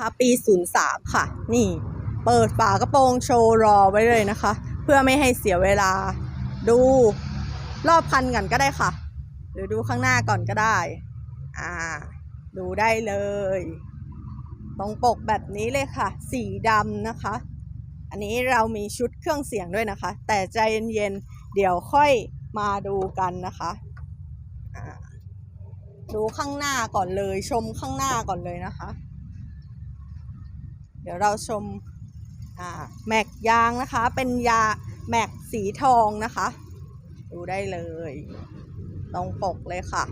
นะคะปี 03 ค่ะ นี่เปิดฝากระโปรงโชว์รอไว้เลยนะคะ เพื่อไม่ให้เสียเวลา ดูรอบคันก่อนก็ได้ค่ะ หรือดูข้างหน้าก่อนก็ได้ อ่า ดูได้เลย ตรงปกแบบนี้เลยค่ะ สีดำนะคะ อันนี้เรามีชุดเครื่องเสียงด้วยนะคะ แต่ใจเย็นๆเดี๋ยวค่อยมาดูกันนะคะอ่าดูข้างหน้าก่อนเลยชมข้างหน้าก่อนเลยนะคะ เดี๋ยวเราชมแม็กยางนะคะ เป็นยาแม็กสีทองนะคะ ดูได้เลยตรงปกเลยค่ะ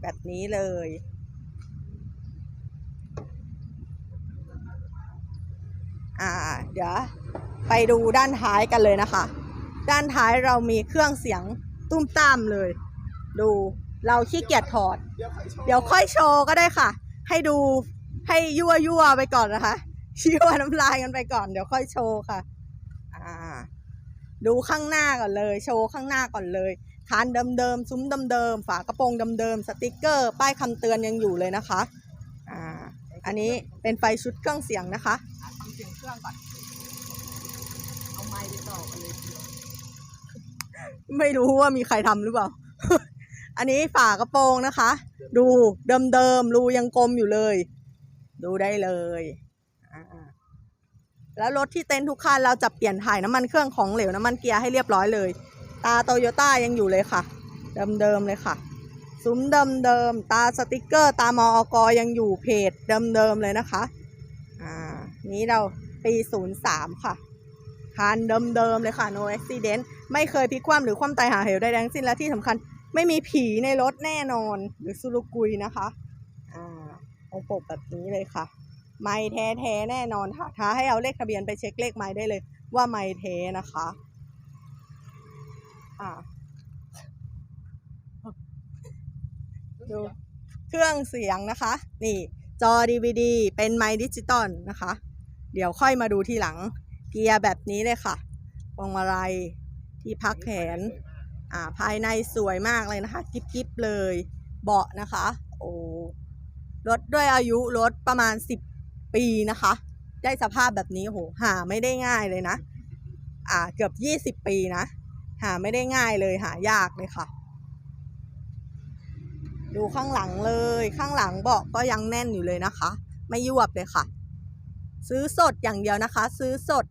แบบนี้เลย อ่า เดี๋ยวไปดูด้านท้ายกันเลยนะคะ ด้านท้ายเรามีเครื่องเสียงตุ้มตามเลย ดูเราขี้เกียจถอด เดี๋ยวค่อยโชว์ก็ได้ค่ะ ให้ดู ให้ยั่วยั่วไปก่อนนะคะยั่วน้ำลายกันไปก่อนเดี๋ยวค่อยโชว์ค่ะ อ่า ดูข้างหน้าก่อนเลย โชว์ข้างหน้าก่อนเลยคานเดิมๆซุ้มเดิมๆฝากระโปรงเดิมๆสติกเกอร์ ป้ายคำเตือนยังอยู่เลยนะคะ อ่า อันนี้เป็นไฟชุดเครื่องเสียงนะคะฟังเสียงเครื่องก่อนเอาไม้ไปต่อกันเลยไม่รู้ว่ามีใครทำหรือเปล่า อันนี้ฝากระโปรงนะคะ ดูเดิมๆรูยังกลมอยู่เลย ดูได้เลยแล้วรถที่เต็นท์ทุกคันเราจะเปลี่ยนถ่ายน้ำมันเครื่องของเหลวน้ำมันเกียร์ให้เรียบร้อยเลย ตาโตโยต้ายังอยู่เลยค่ะ เดิมๆเลยค่ะซุ้มเดิมๆตาสติกเกอร์ ตามออกยังอยู่เพจเดิมๆเลยนะคะ อ่า นี้เราปี03ค่ะคันเดิมๆเลยค่ะ no accident ไม่เคยพลิกคว่ำหรือคว่ำตายหาเหวใดทั้งสิ้นและที่สำคัญ ไม่มีผีในรถแน่นอนหรือสุรุกุยนะคะ อ่า องปกแบบนี้เลยค่ะ ไม่แท้แท้ๆแน่นอนค่ะท้าให้เอาเลขทะเบียนไปเช็คเลขไม้ได้เลย ว่าไม่เทนะคะ อ่าดูเครื่องเสียงนะคะ นี่ จอ DVD เป็นไมค์ดิจิตอลนะคะ เดี๋ยวค่อยมาดูทีหลัง เกียร์แบบนี้เลยค่ะพวงมาลัยที่พักแขน อ่า ภายในสวยมากเลยนะคะ กิ๊บกิ๊บเลย เบาะนะคะ โอ้ รถด้วยอายุรถประมาณ 10 ปีนะคะ ได้สภาพแบบนี้โหหาไม่ได้ง่ายเลยนะ อ่าเกือบ 20 ปีนะ หาไม่ได้ง่ายเลยหายากเลยค่ะ ดูข้างหลังเลยข้างหลังเบาะก็ยังแน่นอยู่เลยนะคะ ไม่ยวบเลยค่ะ ซื้อสดอย่างเดียวนะคะ ซื้อสด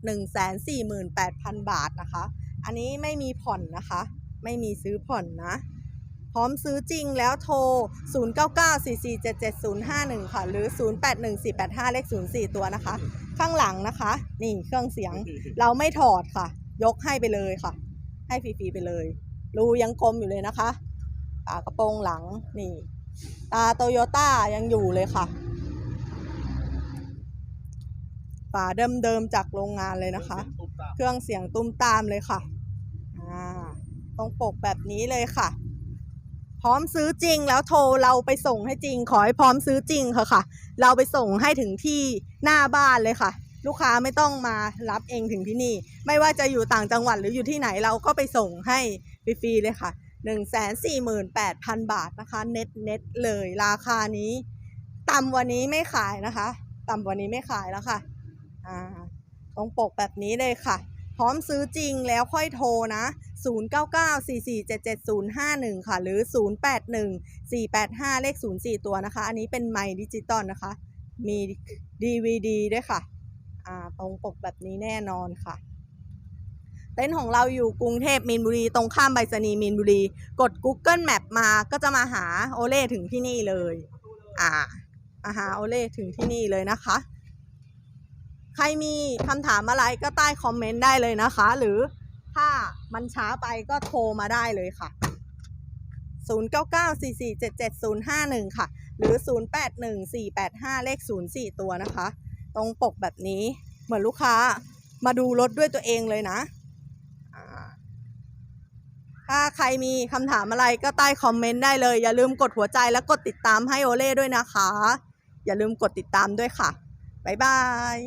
148,000 บาทนะคะ อันนี้ไม่มีผ่อนนะคะ ไม่มีซื้อผ่อนนะ ร้อมซื้อจริงแล้วโทร 0994477051 ค่ะ หรือ 081485 เลข 04 ตัวนะคะ ข้างหลังนะคะ นี่เครื่องเสียงเราไม่ถอดค่ะ ยกให้ไปเลยค่ะ ให้ฟรีๆไปเลย รูยังกลมอยู่เลยนะคะฝากระโปรงหลังนี่ ตาโตโยต้ายังอยู่เลยค่ะฝาเดิมๆจากโรงงานเลยนะคะ เครื่องเสียงตุ้มตามเลยค่ะ อ่าตรงปกแบบนี้เลยค่ะ พร้อมซื้อจริงแล้วโทรเราไปส่งให้จริง ขอให้พร้อมซื้อจริงค่ะค่ะ เราไปส่งให้ถึงที่หน้าบ้านเลยค่ะ ลูกค้าไม่ต้องมารับเองถึงที่นี่ ไม่ว่าจะอยู่ต่างจังหวัดหรืออยู่ที่ไหนเราก็ไปส่งให้ฟรีๆเลยค่ะ 148,000 บาทนะคะเน็ตเน็ตเลยราคานี้ต่ำวันนี้ไม่ขายนะคะ ต่ำวันนี้ไม่ขายแล้วค่ะอ่าตรงปกแบบนี้เลยค่ะ พร้อมซื้อจริงแล้วค่อยโทรนะ 0994477051 ค่ะ หรือ 081485 เลข 04 ตัวนะคะ อันนี้เป็นไมค์ดิจิตอลนะคะ มี DVD ด้วยค่ะ อ่า ตรงปกแบบนี้แน่นอนค่ะ เต็นท์ของเราอยู่กรุงเทพมีนบุรี ตรงข้ามไปรษณีย์มีนบุรี กด Google Map มาก็จะมาหาโอเล่ถึงที่นี่เลย อ่ามาหาโอเล่ถึงที่นี่เลยนะคะ ใครมีคำถามอะไรก็ใต้คอมเมนต์ได้เลยนะคะ หรือถ้ามันช้าไปก็โทรมาได้เลยค่ะ 0994477051 ค่ะ หรือ 081485 เลข 04 ตัวนะคะ ตรงปกแบบนี้เหมือนลูกค้ามาดูรถด้วยตัวเองเลยนะถ้าใครมีคำถามอะไรก็ใต้คอมเมนต์ได้เลย อย่าลืมกดหัวใจและกดติดตามให้โอเล่ด้วยนะคะ อย่าลืมกดติดตามด้วยค่ะ บ๊ายบาย